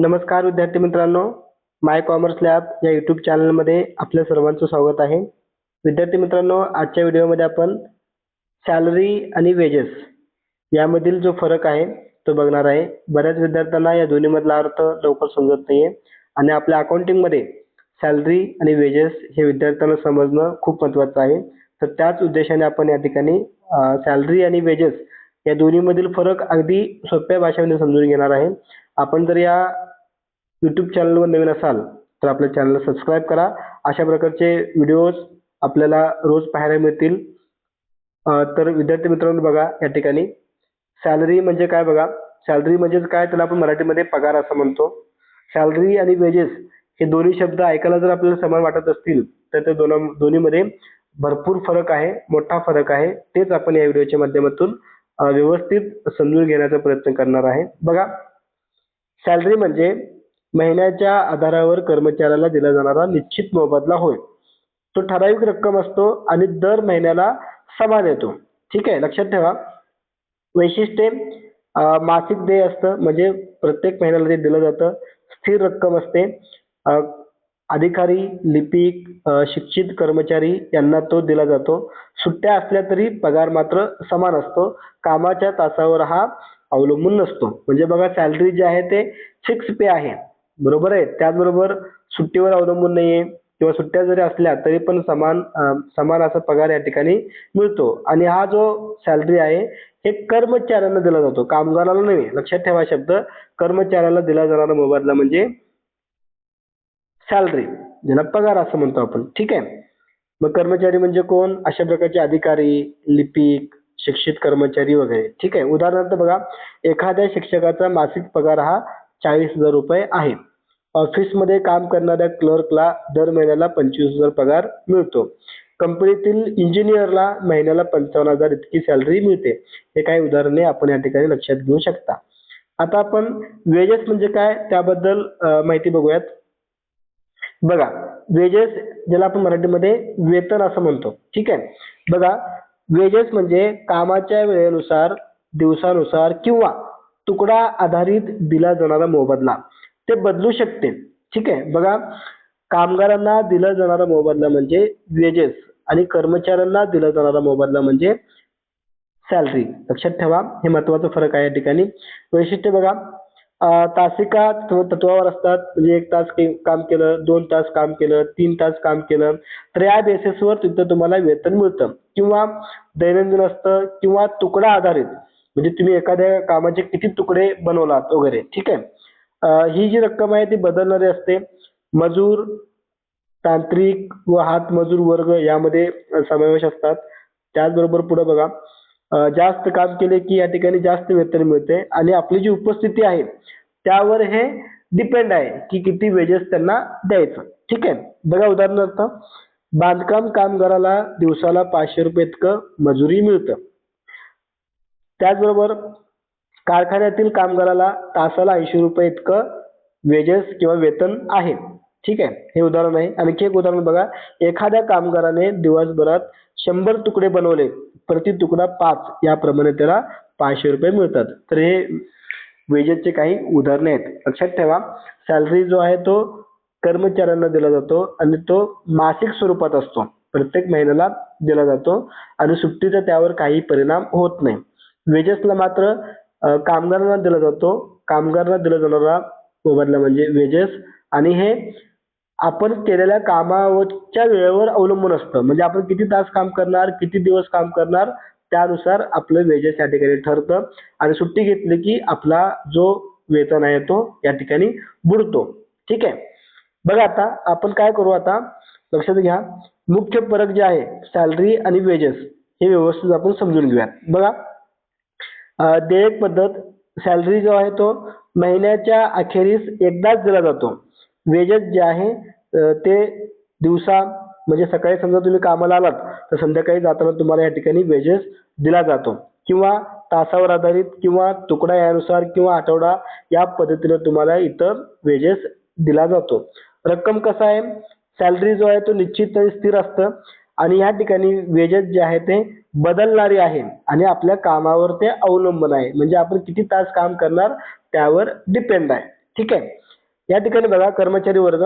नमस्कार विद्यार्थी मित्रांनो. माय कॉमर्स लॅब या यूट्यूब चॅनलमध्ये आपल्या सर्वांचं स्वागत आहे. विद्यार्थी मित्रांनो आजच्या व्हिडिओमध्ये आपण सॅलरी आणि वेजेस यामधील जो फरक आहे तो बघणार आहे. बऱ्याच विद्यार्थ्यांना या दोन्हीमधला अर्थ लवकर समजत नाही आहे आणि आपल्या अकाउंटिंगमध्ये सॅलरी आणि वेजेस हे विद्यार्थ्यांना समजणं खूप महत्त्वाचं आहे. तर त्याच उद्देशाने आपण या ठिकाणी सॅलरी आणि वेजेस या दोन्हीमधील फरक अगदी सोप्या भाषेमध्ये समजून घेणार आहे. आपण जर या यूट्यूब चॅनलवर नवीन असाल तर आपल्या चॅनलला सबस्क्राईब करा. अशा प्रकारचे व्हिडिओज आपल्याला रोज पाहायला मिळतील. तर विद्यार्थी मित्रांनो बघा या ठिकाणी. सॅलरी म्हणजे काय बघा? सॅलरी म्हणजेच काय? त्याला आपण मराठीमध्ये पगार असं म्हणतो. सॅलरी आणि वेजेस हे दोन्ही शब्द ऐकायला जर आपल्याला समान वाटत असतील तर त्या दोन दोन्हीमध्ये भरपूर फरक आहे मोठा फरक आहे. तेच आपण या व्हिडिओच्या माध्यमातून व्यवस्थित समजून घेण्याचा प्रयत्न करणार आहे. बघा. सॅलरी म्हणजे महिन्याच्या आधारावर कर्मचाऱ्याला दिला जाणारा निश्चित मोबदला होय. तो ठराविक रक्कम असतो आणि दर महिन्याला समान येतो. ठीक आहे लक्षात ठेवा. वैशिष्ट्ये मासिक देय असतं म्हणजे प्रत्येक महिन्याला ते दिलं जातं स्थिर रक्कम असते. अधिकारी लिपिक शिक्षित कर्मचारी यांना तो दिला जातो. सुट्ट्या असल्या तरी पगार मात्र समान असतो. कामाच्या तासावर हा अवलंबून नसतो. म्हणजे बघा सॅलरी जे आहे ते फिक्स पे आहे. बरोबर आहे? त्याचबरोबर सुट्टीवर अवलंबून नाहीये. किंवा सुट्ट्या जरी असल्या तरी पण समान समान असा पगार या ठिकाणी मिळतो. आणि हा जो सॅलरी आहे हे कर्मचाऱ्यांना दिला जातो. कामगाराला नाही लक्षात ठेवा शब्द. कर्मचाऱ्याला दिला जाणारा मोबदला म्हणजे सॅलरी ज्याला पगार असं म्हणतो आपण. ठीक आहे? मग कर्मचारी म्हणजे कोण? अशा प्रकारचे अधिकारी लिपिक शिक्षित कर्मचारी वगैरे. ठीक आहे? उदाहरणार्थ बघा एखाद्या शिक्षकाचा मासिक पगार हा चाळीस हजार रुपये आहे. ऑफिसमध्ये काम करणाऱ्या क्लर्कला दर महिन्याला पंचवीस हजार पगार मिळतो. कंपनीतील इंजिनियरला महिन्याला पंचावन्न हजार इतकी सॅलरी मिळते. हे काही उदाहरणे आपण या ठिकाणी लक्षात घेऊ शकता. आता आपण वेजेस म्हणजे काय? त्याबद्दल माहिती बघूयात. बघा वेजेस ज्याला आपण मराठीमध्ये वेतन असं म्हणतो. ठीक आहे? बघा वेजेस म्हणजे कामाच्या वेळेनुसार दिवसानुसार किंवा तुकडा आधारित दिला जाणारा मोबदला. ते बदलू शकते. ठीक आहे? बघा कामगारांना दिला जाणारा मोबदला म्हणजे वेजेस आणि कर्मचाऱ्यांना दिला जाणारा मोबदला म्हणजे सॅलरी लक्षात ठेवा. हे महत्त्वाचा फरक आहे या ठिकाणी. वैशिष्ट्य बघा तासिका तत्व- तत्वावर असतात. म्हणजे एक तास के- काम केलं दोन तास काम केलं तीन तास काम केलं. तर या बेसिसवर तिथं तुम्हाला वेतन मिळतं. किंवा दैनंदिन असतं किंवा तुकडा आधारित. म्हणजे तुम्ही एखाद्या कामाचे किती तुकडे बनवलात वगैरे. ठीक आहे? ही जी रक्कम आहे ती बदलणारी असते. मजूर तांत्रिक व हातमजूर वर्ग यामध्ये समावेश असतात. त्याचबरोबर पुढे बघा. जास्त काम केले की या ठिकाणी जास्त वेतन मिळते आणि आपली जी उपस्थिती आहे त्यावर हे डिपेंड आहे की किती वेजेस त्यांना द्यायचं. ठीक आहे? बघा उदाहरणार्थ बांधकाम कामगाराला दिवसाला पाचशे रुपये इतकं मजुरी मिळतं. त्याचबरोबर कारखान्यातील कामगाराला तासाला ऐंशी रुपये इतकं वेजेस किंवा वेतन आहे. ठीक आहे? हे उदाहरण आहे. आणखी एक उदाहरण बघा. एखाद्या कामगाराने दिवसभरात शंभर तुकडे बनवले. प्रति तुकडा पाच. याप्रमाणे त्याला पाचशे रुपये मिळतात. तर हे वेजेसचे काही उदाहरणे आहेत. लक्षात ठेवा. सॅलरी जो आहे तो कर्मचाऱ्यांना दिला जातो आणि तो मासिक स्वरूपात असतो. प्रत्येक महिन्याला दिला जातो आणि सुट्टीचा त्यावर काही परिणाम होत नाही. वेजेसला मात्र कामगारांना दिला जातो. कामगारांना दिला जाणारा मोबदला म्हणजे वेजेस. आणि हे आपण केलेल्या कामाच्या वेळेवर अवलंबून असतं. म्हणजे आपण किती तास काम करणार किती दिवस काम करणार त्यानुसार आपलं वेजेस या ठिकाणी ठरतं. आणि सुट्टी घेतली की आपला जो वेतन आहे तो या ठिकाणी बुडतो. ठीक आहे? बघा आता आपण काय करू आता? लक्षात घ्या. मुख्य फरक जे आहे सॅलरी आणि वेजेस हे व्यवस्थित आपण समजून घेऊयात. बघा. देयक पद्धत सॅलरी जो आहे तो महिन्याच्या अखेरीस एकदाच दिला जातो. वेजेस जे आहे ते दिवसा म्हणजे सकाळी समजा तुम्ही कामाला आलात तर संध्याकाळी जाताना तुम्हाला या ठिकाणी वेजेस दिला जातो. किंवा तासावर आधारित किंवा तुकडा यानुसार किंवा आठवडा या पद्धतीने तुम्हाला इतर वेजेस दिला जातो. रक्कम कसा आहे? सॅलरी जो आहे तो निश्चित आणि स्थिर असतं. आणि या ठिकाणी वेजेस जे आहे ते बदलणारे आहे. आणि आपल्या कामावर ते अवलंबून आहे. म्हणजे आपण किती तास काम करणार त्यावर डिपेंड आहे. ठीक आहे? या ठिकाणी बघा कर्मचारी वर्ग.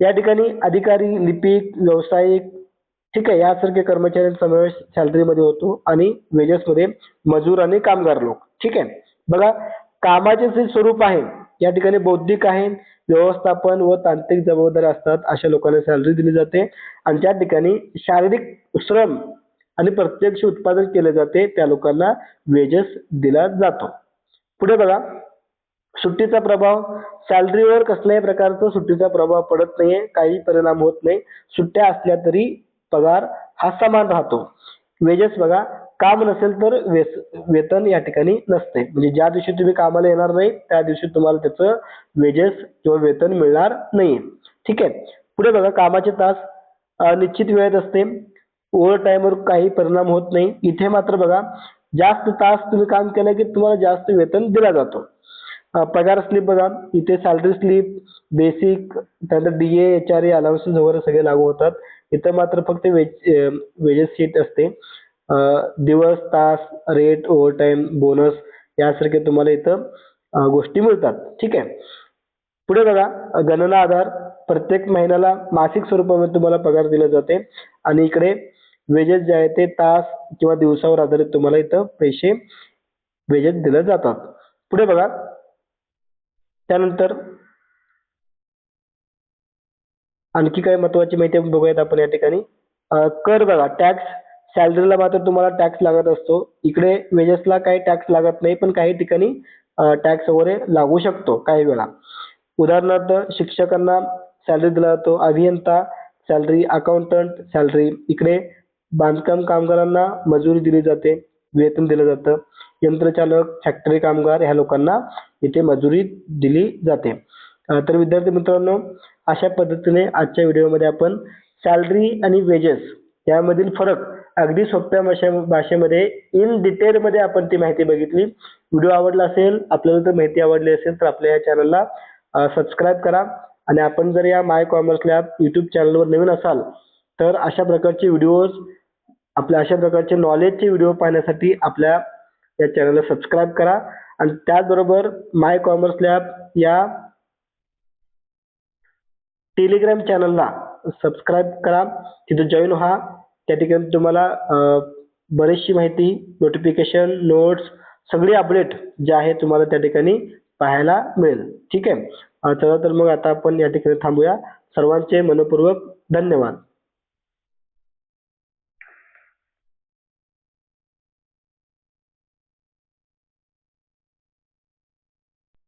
या ठिकाणी अधिकारी लिपिक व्यावसायिक ठीक आहे यासारखे कर्मचाऱ्यांचा समावेश सॅलरीमध्ये होतो आणि वेजेसमध्ये मजूर आणि कामगार लोक. ठीक आहे? बघा कामाचे जे स्वरूप आहे या ठिकाणी बौद्धिक आहे व्यवस्थापन व तांत्रिक जबाबदाऱ्या असतात अशा लोकांना सॅलरी दिली जाते. आणि ज्या ठिकाणी शारीरिक श्रम आणि प्रत्यक्ष उत्पादन केले जाते त्या लोकांना वेजेस दिला जातो. पुढे बघा सुट्टीचा प्रभाव सॅलरीवर कसल्याही प्रकारचा सुट्टीचा प्रभाव पडत नाहीये काही परिणाम होत नाही. सुट्ट्या असल्या तरी पगार हा समान राहतो. वेजेस बघा काम नसेल तर वेस वेतन या ठिकाणी नसते. म्हणजे ज्या दिवशी तुम्ही कामाला येणार नाही त्या दिवशी तुम्हाला त्याचं वेजेस किंवा वेतन मिळणार नाही ठीक आहे? पुढे बघा कामाचे तास निश्चित वेळेत असते. ओव्हर टाईमवर काही परिणाम होत नाही. इथे मात्र बघा जास्त तास तुम्ही काम केलं की तुम्हाला जास्त वेतन दिला जातो. पगार स्लिप बघा. इथे सॅलरी स्लिप बेसिक त्यानंतर D A H R A allowances वगैरे सगळे लागू होतात. इथं मात्र फक्त वेज वेजेस शीट असते. दिवस तास रेट ओव्हरटाईम बोनस यासारखे तुम्हाला इथं गोष्टी मिळतात. ठीक आहे? पुढे बघा. गणना आधार. प्रत्येक महिन्याला मासिक स्वरूपामध्ये तुम्हाला पगार दिला जाते. आणि इकडे वेजेस जे आहे ते तास किंवा दिवसावर आधारित तुम्हाला इथं पैसे वेजेस दिले जातात. पुढे बघा. त्यानंतर आणखी काय महत्वाची माहिती बघूयात आपण या ठिकाणी. कर बघा टॅक्स सॅलरीला मात्र तुम्हाला टॅक्स लागत असतो. इकडे वेजेसला काही टॅक्स लागत नाही पण काही ठिकाणी टॅक्स वगैरे लागू शकतो काही वेळा. उदाहरणार्थ शिक्षकांना सॅलरी दिला जातो अभियंता सॅलरी अकाउंटंट सॅलरी इकडे बांधकाम कामगारांना मजुरी दिली जाते. वेतन दिलं जातं. यंत्रचालक फॅक्टरी कामगार ह्या लोकांना इथे मजुरी दिली जाते. तर विद्यार्थी मित्रांनो अशा पद्धतीने आजच्या व्हिडिओमध्ये आपण सॅलरी आणि वेजेस यामधील फरक अगदी सोप्या भाषा भाषेमध्ये इन डिटेलमध्ये आपण ती माहिती बघितली. व्हिडिओ आवडला असेल आपल्याला जर माहिती आवडली असेल तर आपल्या या चॅनलला सबस्क्राईब करा. आणि आपण जर या माय कॉमर्स लॅब यूट्यूब चॅनलवर नवीन असाल तर अशा प्रकारचे व्हिडिओज आपल्या अशा प्रकारचे नॉलेजचे व्हिडिओ पाहण्यासाठी आपल्या या चॅनलला सबस्क्राईब करा. आणि त्याचबरोबर माय कॉमर्स लॅब या टेलिग्राम चॅनलला सबस्क्राईब करा. तिथे जॉईन व्हा. त्या ठिकाणी तुम्हाला बरीचशी माहिती नोटिफिकेशन नोट्स सगळी अपडेट जे आहे तुम्हाला त्या ठिकाणी पाहायला मिळेल. ठीक आहे? चला तर मग आता आपण या ठिकाणी थांबूया. सर्वांचे मनपूर्वक धन्यवाद.